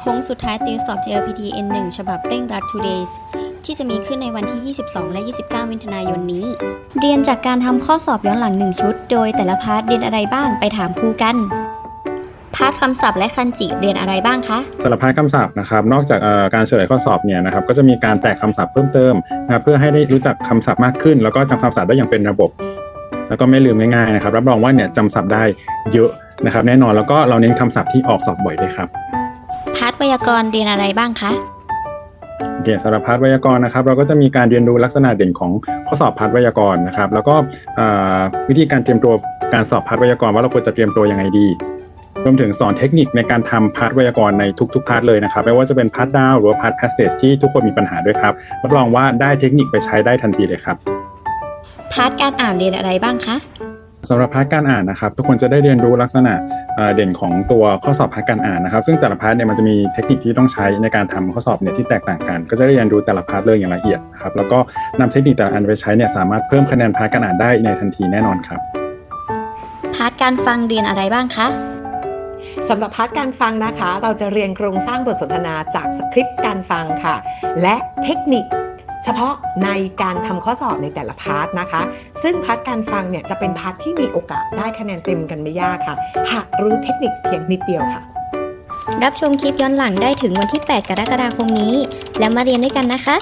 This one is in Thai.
โค้งสุดท้ายติวสอบ JLPT N1 ฉบับเร่งรัด2 days ที่จะมีขึ้นในวันที่ 22 และ 29 มิถุนายนนี้ เรียนจากการทำข้อสอบย้อนหลัง 1 ชุด โดยแต่ละพาร์ทเรียนอะไรบ้างไปถามครูกัน พาร์ทคำศัพท์และคันจิเรียนอะไรบ้างคะสารพัดคำศัพท์นะครับ นอกจากการเฉลยข้อสอบเนี่ยนะครับ ก็จะมีการแตกคำศัพท์เพิ่มเติมนะเพื่อให้ได้รู้จักคำศัพท์มากขึ้น แล้วก็จำคำศัพท์ได้อย่างเป็นระบบ แล้วก็ไม่ลืมง่ายๆนะครับ รับรองว่าเนี่ยจำศัพท์ได้เยอะนะครับ แน่นอนแล้วก็เราเน้นคำศัพท์ที่ออกสอบบ่อยด้วยครับ พาร์ทไวยากรณ์เรียนอะไรบ้างคะโอเคสำหรับพาร์ทไวยากรณ์นะครับ เราก็จะมีการเรียนรู้ลักษณะเด่นของข้อสอบพาร์ทไวยากรณ์นะครับ แล้วก็เอ่อวิธีการเตรียมตัวการสอบพาร์ทไวยากรณ์ว่าเราควรจะเตรียมตัวยังไงดีรวมถึงสอนเทคนิคในการทำพาร์ทไวยากรณ์ในทุกๆพาร์ทเลยนะครับไม่ว่าจะเป็นพาร์ทดาวหรือว่าพาร์ทแพสเซจที่ทุกคนมีปัญหาด้วยครับรับรองว่าได้เทคนิคไปใช้ได้ทันทีเลยครับพาร์ทการอ่านเรียนอะไรบ้างคะ สำหรับพาร์ทการอ่านนะครับ ทุกคนจะได้เรียนรู้ลักษณะเอ่อเด่นของตัวข้อสอบพาร์ทการอ่านนะครับ ซึ่งแต่ละพาร์ทเนี่ยมันจะมีเทคนิคที่ต้องใช้ในการทำข้อสอบเนี่ยที่แตกต่างกัน ก็จะได้เรียนรู้แต่ละพาร์ทเลยอย่างละเอียดนะครับแล้วก็นำเทคนิคแต่ละอันไปใช้เนี่ยสามารถเพิ่มคะแนนพาร์ทการอ่านได้ในทันทีแน่นอนครับพาร์ทการฟังเรียนอะไรบ้างคะสำหรับพาร์ทการฟังนะคะ เราจะเรียนโครงสร้างบทสนทนาจากสคริปต์การฟังค่ะ และเทคนิค เฉพาะในการทำข้อสอบในแต่ละพาร์ทนะคะ ซึ่งพาร์ทการฟังเนี่ยจะเป็นพาร์ทที่มีโอกาสได้คะแนนเต็มกันไม่ยากค่ะ หากรู้เทคนิคเพียงนิดเดียวค่ะ รับชมคลิปย้อนหลังได้ถึงวันที่ 8 กรกฎาคมนี้ แล้วมาเรียนด้วยกันนะคะ